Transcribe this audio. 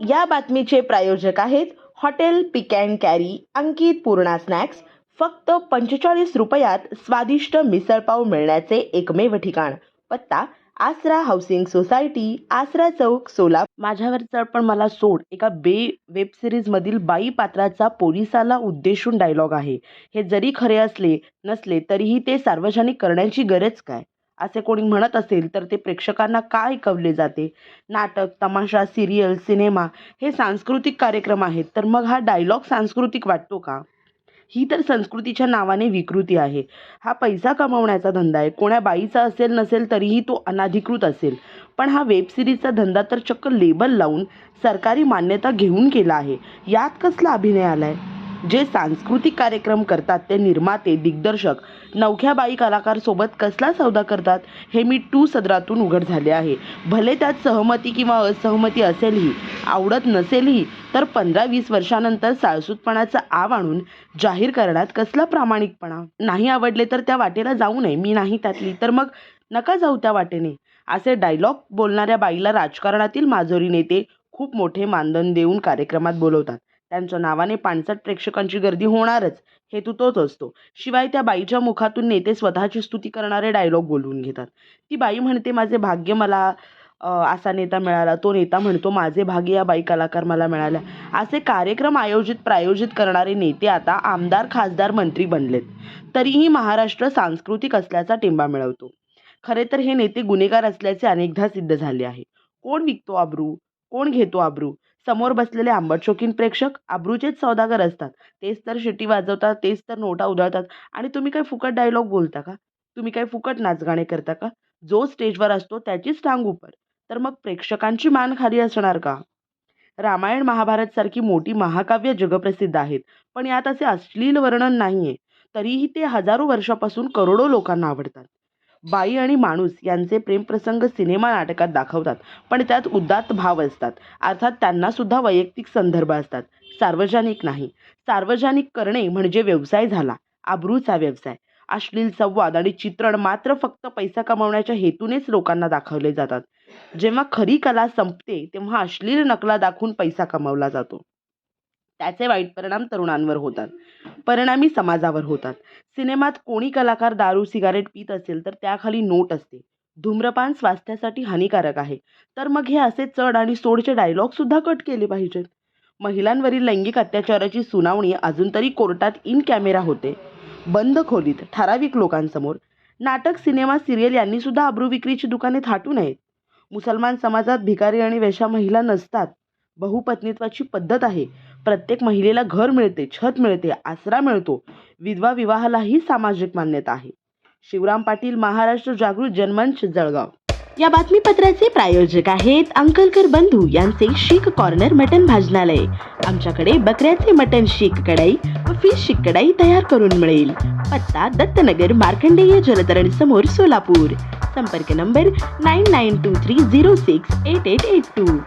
या बातमीचे प्रायोजक आहेत hotel pick and carry Ankit Purna snacks. फक्त पंचेचाळीस रुपयात स्वादिष्ट मिसळपाव मिळण्याचे एकमेव ठिकाण. पत्ता आसरा हाऊसिंग सोसायटी आसरा चौक सोला माझ्यावर चढ पण मला सोड. एका बे वेब सिरीजमधील बाई पात्राचा पोलिसाला उद्देशून डायलॉग आहे. हे जरी खरे असले नसले तरीही ते सार्वजनिक करण्याची गरज काय? असे कोणी म्हणत असेल तर ते प्रेक्षकांना का ऐकवले जाते? नाटक तमाशा सिरियल सिनेमा हे सांस्कृतिक कार्यक्रम आहेत तर मग हा डायलॉग सांस्कृतिक वाटतो का? ही तर संस्कृतीच्या नावाने विकृती आहे. हा पैसा कमवण्याचा धंदा आहे. कोण्या बाईचा असेल नसेल तरीही तो अनाधिकृत असेल. पण हा वेब सिरीजचा धंदा तर चक्क लेबल लावून सरकारी मान्यता घेऊन केला आहे. यात कसला अभिनय आला आहे जे सांस्कृतिक कार्यक्रम करतात ते निर्माते दिग्दर्शक नवख्या बाई कलाकार सोबत कसला सौदा करतात हे मी टू सदरातून उघड झाले आहे. भले त्यात सहमती किंवा असहमती असेलही आवडत नसेलही तर पंधरा वीस वर्षानंतर साळसूतपणाचा आव आणून जाहीर करण्यात कसला प्रामाणिकपणा? नाही आवडले तर त्या वाटेला जाऊ नये मी नाही त्यातली. तर मग नका जाऊ त्या वाटेने. असे डायलॉग बोलणाऱ्या बाईला राजकारणातील माजोरी नेते खूप मोठे मानधन देऊन कार्यक्रमात बोलवतात. त्यांच्या नावाने पाणसट प्रेक्षकांची गर्दी होणारच हेतू तोच असतो. शिवाय त्या बाईच्या मुखातून नेते स्वतःची स्तुती करणारे डायलॉग बोलवून घेतात. ती बाई म्हणते माझे भाग्य मला असा नेता मिळाला तो नेता म्हणतो माझे भाग्य या बाई कलाकार मला मिळाल्या. असे कार्यक्रम आयोजित प्रायोजित करणारे नेते आता आमदार खासदार मंत्री बनलेत. तरीही महाराष्ट्र सांस्कृतिक असल्याचा टिंबा मिळवतो. खरे तर हे नेते गुन्हेगार असल्याचे अनेकदा सिद्ध झाले आहे. कोण विकतो आब्रू कोण घेतो आब्रू समोर बसलेले आंबट शौकीन प्रेक्षक आब्रूचेच सौदागर असतात. तेच तर शिटी वाजवतात तेच तर नोटा उधळतात. आणि तुम्ही काय फुकट डायलॉग बोलता का? तुम्ही काय फुकट नाचगाणे करता का? जो स्टेजवर असतो त्याचीच टांग उपर तर मग प्रेक्षकांची मान खाली असणार का? रामायण महाभारत सारखी मोठी महाकाव्य जगप्रसिद्ध आहेत. पण यात असे अश्लील वर्णन नाहीये. तरीही ते हजारो वर्षापासून करोडो लोकांना आवडतात. बाई आणि माणूस यांचे प्रेमप्रसंग सिनेमा नाटकात दाखवतात पण त्यात उदात्त भाव असतात. अर्थात त्यांना सुद्धा वैयक्तिक संदर्भ असतात. सार्वजनिक नाही. सार्वजनिक करणे म्हणजे व्यवसाय झाला. आब्रूचा व्यवसाय. अश्लील संवाद आणि चित्रण मात्र फक्त पैसा कमवण्याच्या हेतूनेच लोकांना दाखवले जातात. जेव्हा खरी कला संपते तेव्हा अश्लील नकला दाखवून पैसा कमवला जातो. त्याचे वाईट परिणाम तरुणांवर होतात. परिणामी समाजावर होतात. सिनेमात कोणी कलाकार दारू सिगारेट पित असेल तर त्याखाली नोट असते. धूम्रपान स्वास्थ्यासाठी हानिकारक आहे. तर मग हे असे चढ आणि सोडचे डायलॉग सुद्धा कट केले पाहिजेत. महिलांवरील लैंगिक अत्याचाराची सुनावणी अजून तरी कोर्टात इन कॅमेरा होते. बंद खोलीत ठराविक लोकांसमोर. नाटक सिनेमा सिरियल यांनी सुद्धा अब्रू विक्रीची दुकाने थाटू नयेत. मुसलमान समाजात भिकारी आणि वेशा महिला नसतात. बहुपत्नीत्वाची पद्धत आहे. प्रत्येक महिलेला घर मिळते छत मिळते आसरा मिळतो. विधवा विवाहालाही सामाजिक मान्यता आहे. शिवराम पाटील महाराष्ट्र जागृत जनमंच जळगाव. या बातमीपत्राचे प्रायोजक आहेत अंकलकर बंधू यांचे शीख कॉर्नर मटन भाजनालय. आमच्याकडे बकऱ्याचे मटन शीख कढाई व फिश शीख कढाई तयार करून मिळेल. पत्ता दत्तनगर मार्कंडेय जलतरण समोर सोलापूर. संपर्क number nine nine two three zero six eight eight eight two.